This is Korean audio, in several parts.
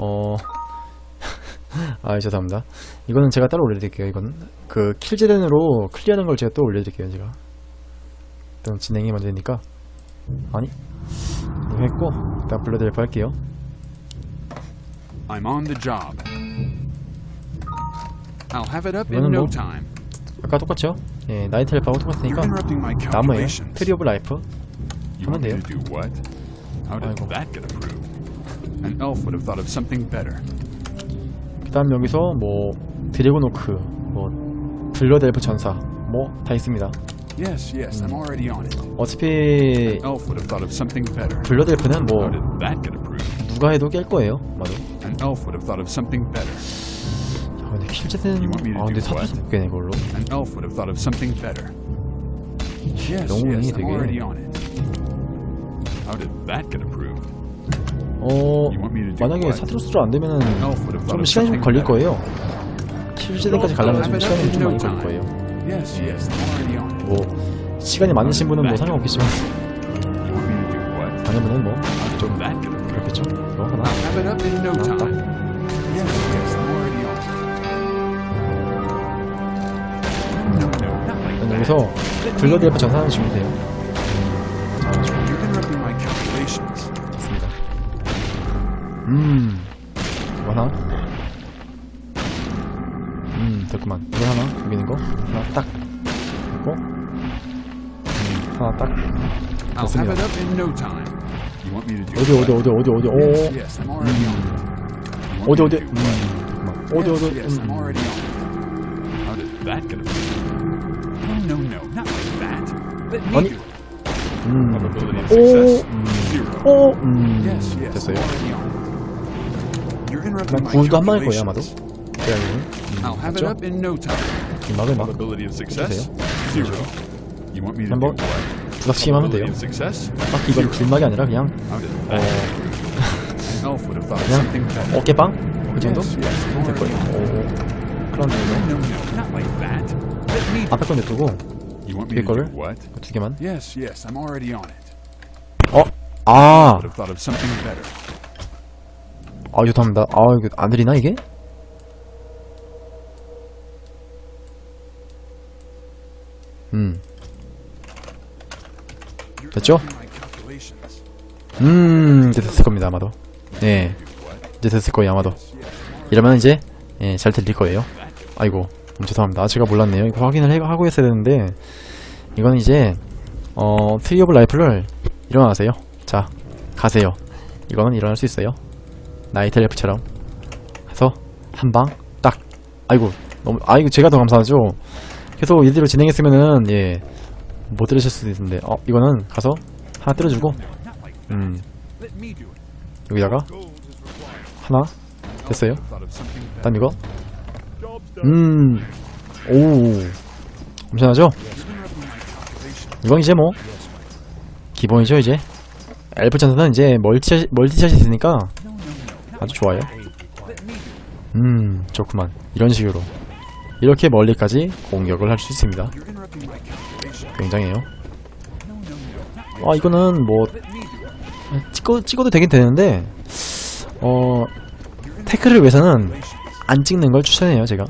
어, 아, 죄송합니다. 이거는 제가 따로 올려드릴게요. 이건 그 킬제된으로 클리어하는 걸 제가 또 올려드릴게요. 제가 일단 진행이 먼저 되니까 아니 이거 했고 일단 블러드래프 할게요. I'm on the job. I'll have it up in no 뭐- time. 아까 똑같죠? 예, 나이트랩하고 똑같으니까 calculations. 트리 오브 라이프. 하면 did 아이고. that get approved? An elf would have thought of something better. 그다음 여기서 뭐 드래곤 오크, 뭐 블러드래프 전사, 뭐 다 있습니다. Yes, yes, I'm already on it. 어차피 Elf would have thought of something better. 블러드래프는 뭐 How did that get approved? 누가 해도 깰 거예요. 아마도. An elf would have thought of something better. 야, 근데 to 아 근데 what? 못 깨네 이걸로. An elf would have thought of something better. Yes, 너무 yes, I'm 되게- already on it. How did that get approved? 어 만약에? 사트로스로 안 되면은 Elf would have 좀 시간이 좀 걸릴. 거예요. 킬제된까지 가려면 좀 시간이 좀 많이 걸릴 거예요. 뭐 시간이 많으신 분은 뭐 상관없겠지만? 아니면은 뭐 approved? 그렇겠죠. 이거 하나. 하나 딱. 여기서 블러드래프 전사하는 주면 돼요. 음, 이거 하나. 음, 됐구만. 이거 하나, 여기 있는 거. 하나 딱. 됐고. 음, 하나 딱. 됐습니다. 어디, 어디? 어디, 어디, 어디, 오. Want 어디, 어디, 음. 어디, 어디, 음. 아니. 음, 오, 음. 오, 음. 됐어요. 난 구울도 한 방일 거예요, 아마도. have it 맞죠? up in no time. 길막을 막 해주세요. 한번 what? 부닥치기만 하면 돼요. 딱 이건 길막이 아니라 그냥, 어, 그냥. 어깨빵? 그 정도? 될 거예요. 오, do 앞에 건 냅두고, 뒤에 거를? 그두 개만. 어? 아! Would have thought of something better. 아, 죄송합니다. 아, 이거 안 들리나, 이게? 음, 됐죠? 음, 이제 됐을 겁니다, 아마도. 네, 이제 됐을 거예요, 아마도. 이러면 이제, 예, 잘 들릴 거예요. 아이고, 음, 죄송합니다. 제가 몰랐네요. 이거 확인을 해, 하고 했어야 되는데, 이건 이제, 어, 트리 오브 라이프를 일어나세요. 자, 가세요. 이거는 일어날 수 있어요. 나이트 래프처럼. 해서, 한 방, 딱. 아이고, 너무, 아이고, 제가 더 감사하죠. 계속 이대로 진행했으면은, 예, 못 들으실 수도 있는데, 어, 이거는 가서, 하나 때려주고, 음. 여기다가, 하나, 됐어요. 다음 이거, 음, 오, 엄청나죠? 이건 이제 뭐, 기본이죠, 이제. 엘프 전사는 이제 멀티, 멀티샷이 있으니까 아주 좋아요. 음, 좋구만. 이런 식으로. 이렇게 멀리까지 공격을 할 수 있습니다. 굉장해요. 아, 이거는 뭐. 찍어, 찍어도 되긴 되는데, 어, 태클을 위해서는 안 찍는 걸 추천해요, 제가.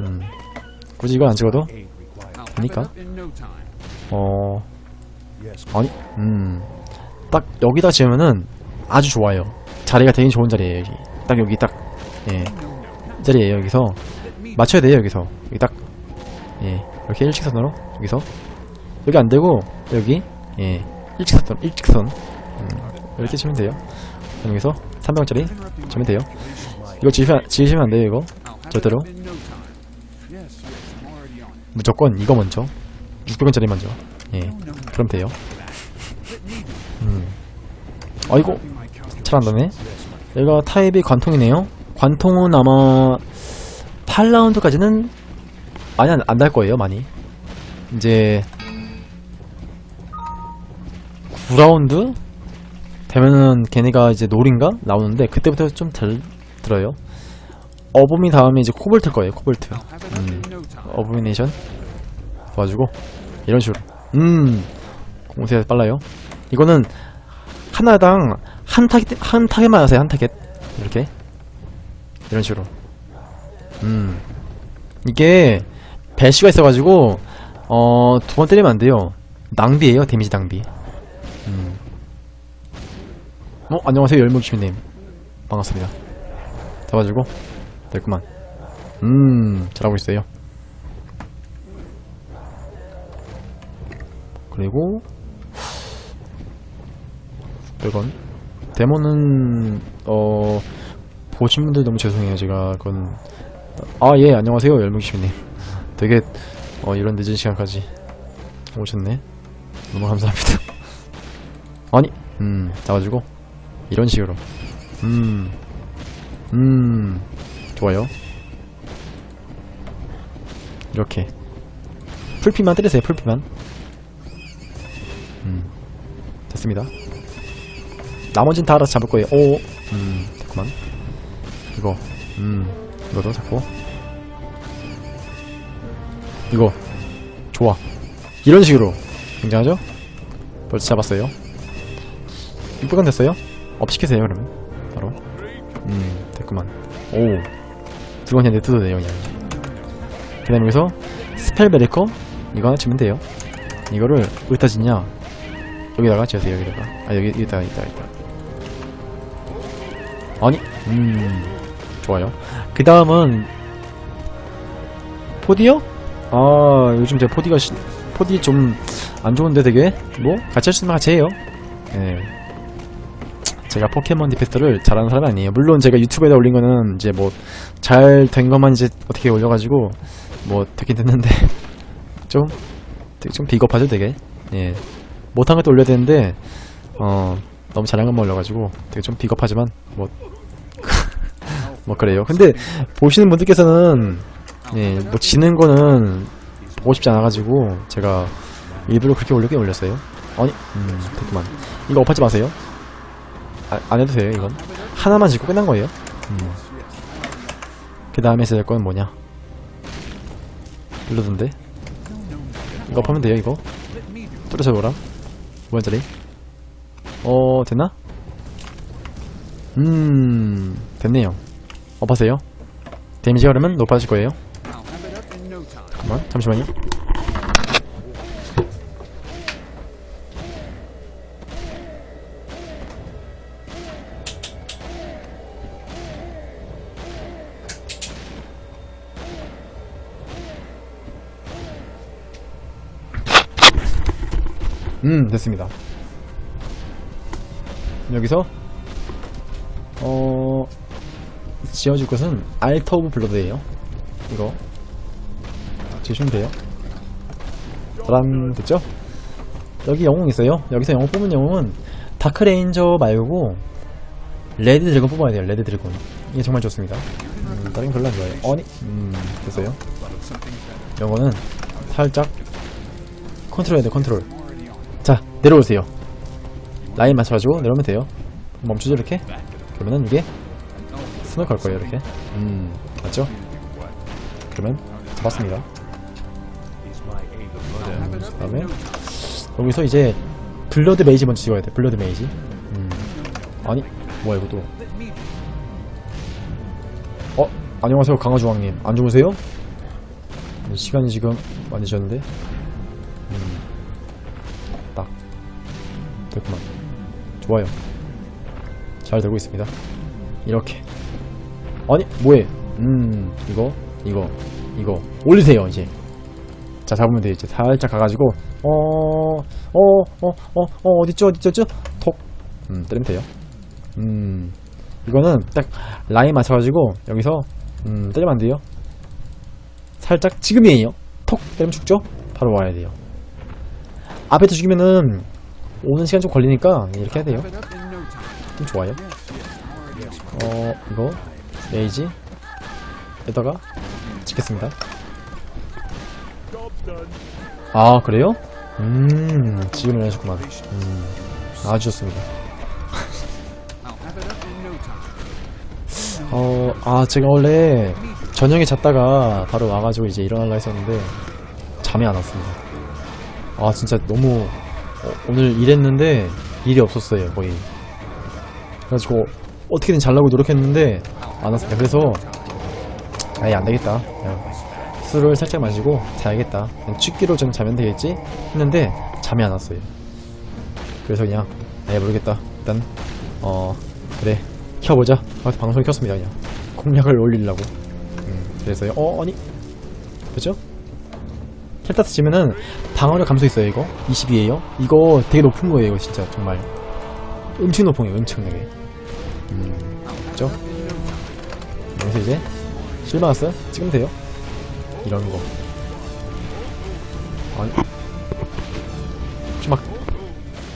음, 굳이 이걸 안 찍어도, time. 어, 아니, 음, 딱 여기다 지으면은 아주 좋아요. 자리가 되게 좋은 자리예요, 여기. 딱 여기 딱, 예, 이 자리예요, 여기서. 맞춰야 돼요, 여기서. 여기 딱, 예, 이렇게 일직선으로, 여기서. 여기 안 되고, 여기, 예, 일직선, 일직선. 음, 이렇게 치면 돼요. 여기서 300원짜리 치면 돼요. 이거 지으시면, 지으시면 안 돼요, 이거. 절대로. 무조건 이거 먼저. 600원짜리 먼저. 예. 그럼 돼요. 음. 아이고, 잘 안다네. 얘가 타입이 관통이네요. 관통은 아마 8라운드까지는 많이 안달 거예요, 많이. 이제 9라운드 되면은 걔네가 이제 놀인가 나오는데 그때부터 좀덜 들어요. 어보미 다음에 이제 코볼트일 거예요, 코볼트. Time. 어보미네이션 도와주고 이런 식으로. 음, 공세가 빨라요. 이거는 하나당 한 타겟 한 타겟만 하세요, 한 타겟. 이렇게. 이런 식으로. 음. 이게 배쉬가 있어가지고 어 두 번 때리면 안 돼요. 낭비예요 데미지 낭비. 음. 어 안녕하세요 열무기시민님. 반갑습니다. 잡아주고 됐구만. 음 잘하고 있어요. 그리고 100원 데모는 어 보신 분들 너무 죄송해요 제가 그건 아 예 안녕하세요 열무기시민님 되게 어 이런 늦은 시간까지 오셨네 너무 감사합니다 아니 음 잡아주고 이런 식으로 음 음, 좋아요. 이렇게. 풀피만 때리세요, 풀피만. 음, 됐습니다. 나머진 다 알아서 잡을 거예요. 오, 음, 됐구만. 이거, 음, 이거도 잡고. 이거, 좋아. 이런 식으로. 굉장하죠? 벌써 잡았어요. 이쁘건 됐어요? 업 시키세요, 그러면. 바로. 음, 됐구만. 오. 두건 그냥 내둬도 돼요, 그냥. 그 다음에 여기서 스펠 베리커? 이거 하나 치면 돼요. 이거를 어디다 짓냐? 여기다가 지으세요, 여기다가. 아, 여기, 여기다가, 여기다가. 아니, 음, 좋아요. 그 다음은, 포디요? 아, 요즘 제 포디가, 시, 포디 좀 안 좋은데 되게? 뭐? 같이 할 수 있으면 같이 해요. 예. 제가 포켓몬 디페스터를 잘하는 사람은 아니에요. 물론 제가 유튜브에다 올린 거는 이제 뭐 잘 된 것만 이제 어떻게 올려가지고 뭐 되긴 됐는데 좀, 되게 좀 비겁하죠 되게. 예. 못한 것도 올려야 되는데 어 너무 잘한 것만 올려가지고 되게 좀 비겁하지만 뭐. 뭐 그래요. 근데 보시는 분들께서는 예, 뭐 지는 거는 보고 싶지 않아가지고 제가 일부러 그렇게 올리게 올렸어요. 아니, 음, 됐구만. 이거 업하지 마세요. 아, 안 해도 돼요, 이건. 하나만 짓고 끝난 거예요. 음. 그 다음에 해야 될 건 뭐냐? 블러드인데? 이거 하면 돼요, 이거. 뚫어서 보라. 무한짜리. 어, 됐나? 음, 됐네요. 업하세요. 데미지가 그러면 높아질 거예요. 잠깐만, 잠시만요. 음, 됐습니다. 여기서, 어, 지어줄 것은 알터 오브 블러드예요 이거. 지으시면 돼요. 짜란, 됐죠? 여기 영웅 있어요. 여기서 영웅 뽑은 영웅은 다크레인저 말고, 레드 드래곤 뽑아야 돼요, 레드 드래곤. 이게 정말 좋습니다. 음, 다른 건 별로 안 좋아해요. 아니, 음, 됐어요. 요거는 살짝 컨트롤 해야 돼, 컨트롤. 자, 내려오세요. 라인 맞춰가지고 내려오면 돼요. 멈추죠, 이렇게? 그러면은 이게 스노우 걸 거예요, 이렇게. 음, 맞죠? 그러면 잡았습니다. 그 다음에 여기서 이제 블러드 메이지 먼저 찍어야 돼, 블러드 메이지. 음. 아니, 뭐야, 이거 또. 어, 안녕하세요, 강화주왕님. 안 주무세요? 시간이 지금 많이 졌는데. 음. 딱. 됐구만. 좋아요. 잘 되고 있습니다. 이렇게. 아니, 뭐해? 음, 이거, 이거, 이거. 올리세요, 이제. 자, 잡으면 돼요. 이제 살짝 가가지고, 어, 어, 어, 어, 어, 어딨죠, 어딨죠, 톡. 음, 때리면 돼요. 음, 이거는 딱 라인 맞춰가지고, 여기서, 음, 때리면 안 돼요. 살짝, 지금이에요. 톡! 때리면 죽죠? 바로 와야 돼요. 앞에서 죽이면은, 오는 시간 좀 걸리니까, 이렇게 해야 돼요. 좀 좋아요. 어, 이거, 레이지. 에다가, 찍겠습니다. 아, 그래요? 음, 지금을 하셨구만. 음, 아주 좋습니다. 어, 아, 제가 원래 저녁에 잤다가 바로 와가지고 이제 일어나려 했었는데, 잠이 안 왔습니다. 아, 진짜 너무, 어, 오늘 일했는데, 일이 없었어요, 거의. 그래가지고, 어떻게든 잘라고 노력했는데 안 왔습니다. 그래서 아예 안 되겠다. 그냥 술을 살짝 마시고 자야겠다. 그냥 취기로 좀 자면 되겠지 했는데 잠이 안 왔어요. 그래서 그냥 아예 모르겠다. 일단 어 그래 켜보자. 그래서 방송을 켰습니다. 그냥 공략을 올리려고. 음, 그래서요. 어 아니 그죠? 켈타스 치면은 방어력 감소 있어요 이거 20이에요 이거 되게 높은 거예요 이거 진짜 정말 엄청 높은 거예요 엄청나게 음 그죠? 여기서 이제 실마우스 찍으면 돼요? 이런 거. 아니. 혹시 막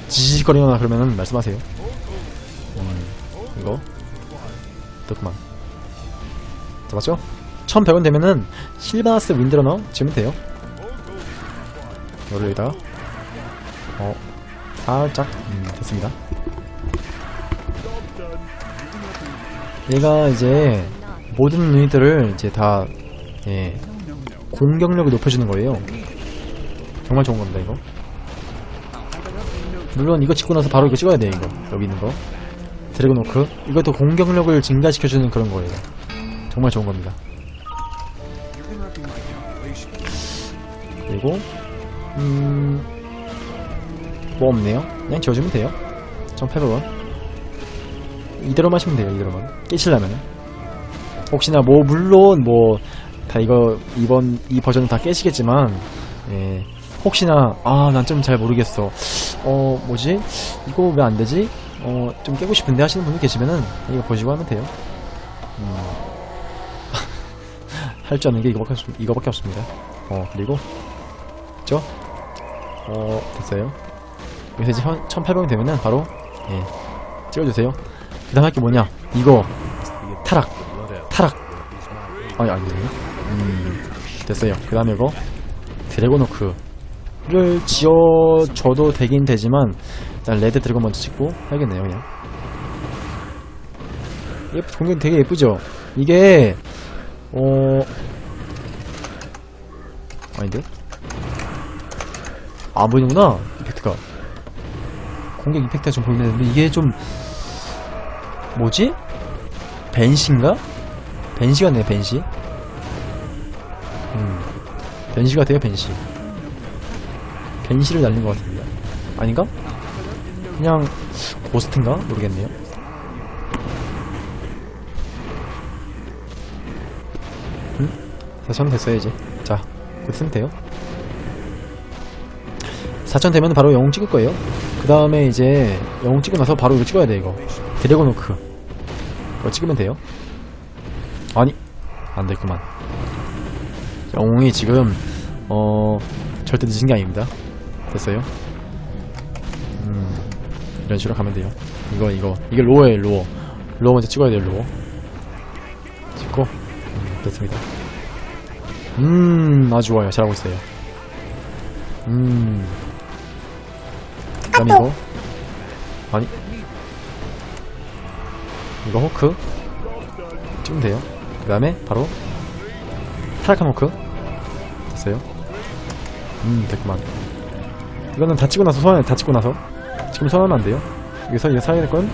지지거리거나 그러면은 말씀하세요. 음 이거. 됐구만. 자 맞죠? 1100원 되면은 실바스 윈드러너 지으면 돼요. 이거를 여기다가. 어 살짝 음, 됐습니다. 얘가 이제 모든 유닛들을 이제 다 예, 공격력을 높여주는 거예요. 정말 좋은 겁니다 이거. 물론 이거 찍고 나서 바로 이거 찍어야 돼요 이거. 여기 있는 거. 드래곤워크. 이것도 공격력을 증가시켜주는 그런 거예요. 정말 좋은 겁니다. 그리고 음... 뭐 없네요. 그냥 지워주면 돼요. 1800원. 이대로 마시면 돼요 이대로만. 깨시려면 혹시나 뭐 물론 뭐 다 이거 이번 이 버전은 다 깨시겠지만 예. 혹시나 아 난 좀 잘 모르겠어. 어 뭐지? 이거 왜 안 되지? 어 좀 깨고 싶은데 하시는 분이 계시면은 이거 보시고 하면 돼요. 음. 할줄 아는 게 이거밖에, 없, 이거밖에 없습니다. 어 그리고 됐죠? 어 됐어요. 여기서 이제 1800원 되면은 바로 예. 찍어주세요. 그 다음 할 게 뭐냐? 이거. 타락 아니 아니에요? 음 됐어요. 그 다음에 이거 드래곤워크를 지어줘도 되긴 되지만 일단 레드 드래곤 먼저 찍고 해야겠네요 그냥. 예, 공격 되게 예쁘죠? 이게 어 아닌데? 안 보이는구나 이펙트가. 공격 이펙트가 좀 보이긴 했는데 이게 좀 뭐지? 벤시인가? 벤시 같네요 벤시 음 벤시 같아요 벤시 벤시를 날린 것 같습니다 아닌가? 그냥 고스트인가? 모르겠네요 음? 다시 하면 됐어요 이제 자곧 쓰면 돼요 4천 되면 바로 영웅 찍을 거예요. 그 다음에 이제 영웅 찍고 나서 바로 이거 찍어야 돼 이거. 드래곤워크. 이거 찍으면 돼요. 아니 안 됐구만. 영웅이 지금 어 절대 늦은 게 아닙니다. 됐어요. 음 이런 식으로 가면 돼요. 이거 이거 이게 로어예요 로어. 로어 먼저 찍어야 돼요 로어. 찍고 음, 됐습니다. 음 아주 좋아요 잘하고 있어요. 음. 그 다음 이거 아니 이거 호크 찍으면 돼요 그 다음에 바로 타락한 호크. 됐어요? 음 됐구만. 이거는 다 찍고 나서 소환해 다 찍고 나서. 지금 소환하면 안 돼요. 여기서 이거 사야 될건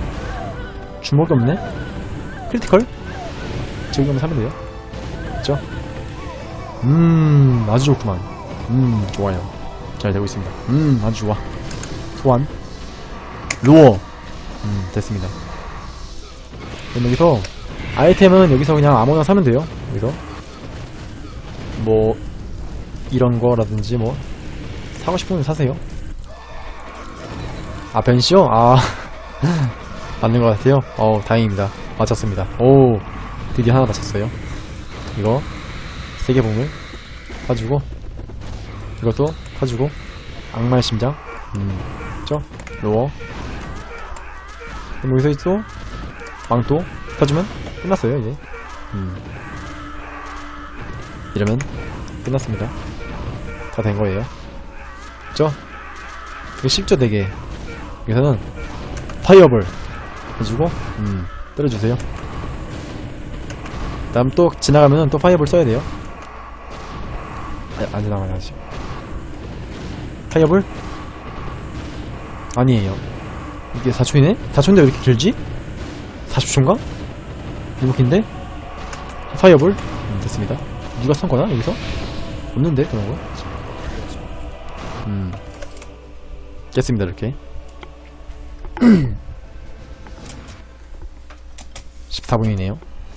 주먹이 없네? 크리티컬? 지금 하면 사면 돼요. 됐죠? 음 아주 좋구만. 음 좋아요. 잘 되고 있습니다. 음 아주 좋아. 소환. 루어. 음 됐습니다. 그럼 여기서 아이템은 여기서 그냥 아무나 사면 돼요. 여기서. 뭐 이런 거라든지 뭐 사고 싶으면 사세요. 아 벤시요? 아 맞는 것 같아요. 어우 다행입니다. 맞췄습니다. 오 드디어 하나 맞췄어요. 이거 세개 봉을 사주고 이것도 사주고 악마의 심장. 음 그죠? 로어. 여기서 또 망토 사주면 끝났어요 이제 음. 이러면 끝났습니다 다 된 거예요 그죠? 되게 쉽죠 되게 여기서는 파이어볼 해주고 음 때려주세요 다음 또 지나가면은 또 파이어볼 써야 돼요 아, 안 지나가네 아직 파이어볼 아니에요. 이게 4초이네? 4초인데 왜 이렇게 길지? 40초인가? 이렇게인데? 파이어볼? 음, 됐습니다. 누가 쏜 거야, 여기서? 없는데, 그런 거? 음. 깼습니다, 이렇게. 14분이네요.